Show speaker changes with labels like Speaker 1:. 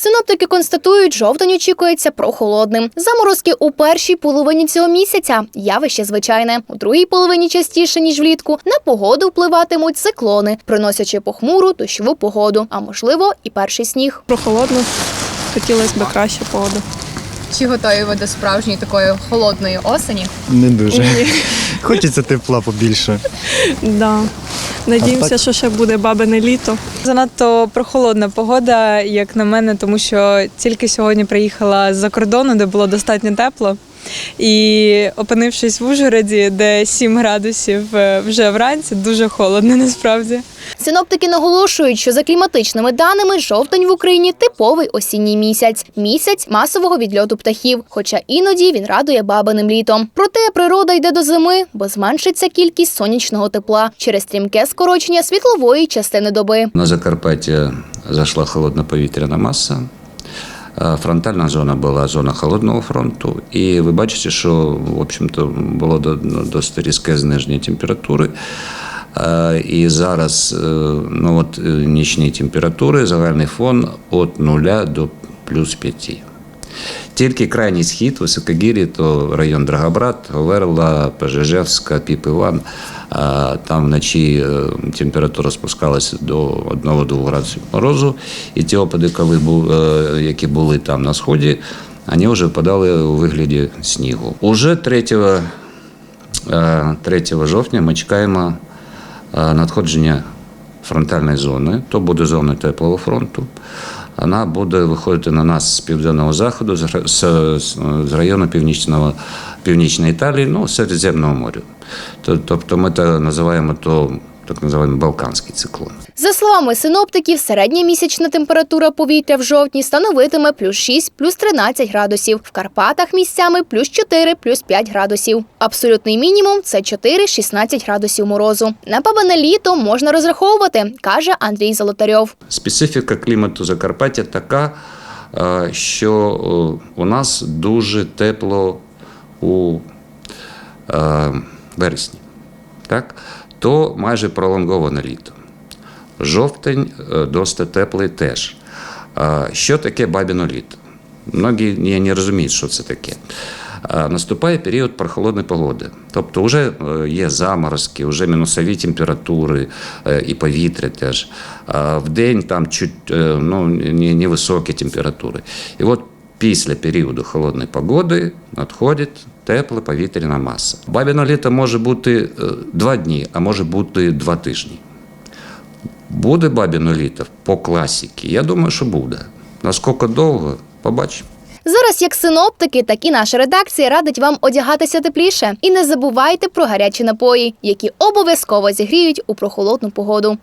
Speaker 1: Синоптики констатують, жовтень очікується прохолодним. Заморозки у першій половині цього місяця явище звичайне. У другій половині частіше ніж влітку на погоду впливатимуть циклони, приносячи похмуру дощову погоду, а можливо і перший сніг.
Speaker 2: Прохолодно. Хотілося б краще погоду.
Speaker 3: Чи готові ви до справжньої такої холодної осені?
Speaker 4: Не дуже. Хочеться тепла побільше.
Speaker 2: Да. Надіємося, що ще буде бабине літо.
Speaker 5: Занадто прохолодна погода, як на мене, тому що тільки сьогодні приїхала з-за кордону, де було достатньо тепло. І опинившись в Ужгороді, де 7 градусів е, вже вранці, дуже холодно насправді.
Speaker 1: Синоптики наголошують, що за кліматичними даними жовтень в Україні типовий осінній місяць місяць масового відльоту птахів. Хоча іноді він радує бабиним літом. Проте природа йде до зими, бо зменшиться кількість сонячного тепла через стрімке скорочення світлової частини доби.
Speaker 6: На Закарпатті зайшла холодна повітряна маса. Е, Фронтальна зона була зона холодного фронту, і ви бачите, що в общем-то було досить різке зниження температури. Е, І зараз е, ну, от, нічні температури, загальний фон від 0 до плюс 5. Тільки крайній схід, високогір'я, то район Драгобрат, Говерла, Пожежевська, Піп-Іван. Там вночі е, температура спускалася до 1-2 градусів морозу. І ті опади, е, які були там на сході, вони вже впадали у вигляді снігу. Уже 3, е, 3 жовтня ми чекаємо е, надходження фронтальної зони, то буде зона теплого фронту. Вона буде виходити на нас з південного заходу, з, з, району північного, північної Італії, ну, Середземного моря. Тобто ми це називаємо то так називаємо Балканський циклон.
Speaker 1: За словами синоптиків, середня місячна температура повітря в жовтні становитиме плюс 6, плюс 13 градусів. В Карпатах місцями плюс 4, плюс 5 градусів. Абсолютний мінімум це 4-16 градусів морозу. На бабине літо можна розраховувати, каже Андрій Золотарьов.
Speaker 6: Специфіка клімату Закарпаття така, е, що е, у нас дуже тепло у е, вересні. Так? То майже пролонговане літо. Жовтень е, досить теплий теж. Що таке бабіно літо? Многі не, розуміють, що це таке. Наступає період прохолодної погоди. Тобто вже е, є заморозки, вже мінусові температури е, і повітря теж. В день там чуть ну, невисокі температури. І от після періоду холодної погоди надходить тепла повітряна маса. Бабіно літо може бути е, два дні, а може бути два тижні. Буде бабіно літо по класіки? Я думаю, що буде. Наскільки довго, побачимо.
Speaker 1: Зараз як синоптики, так і наша редакція радить вам одягатися тепліше. І не забувайте про гарячі напої, які обов'язково зігріють у прохолодну погоду.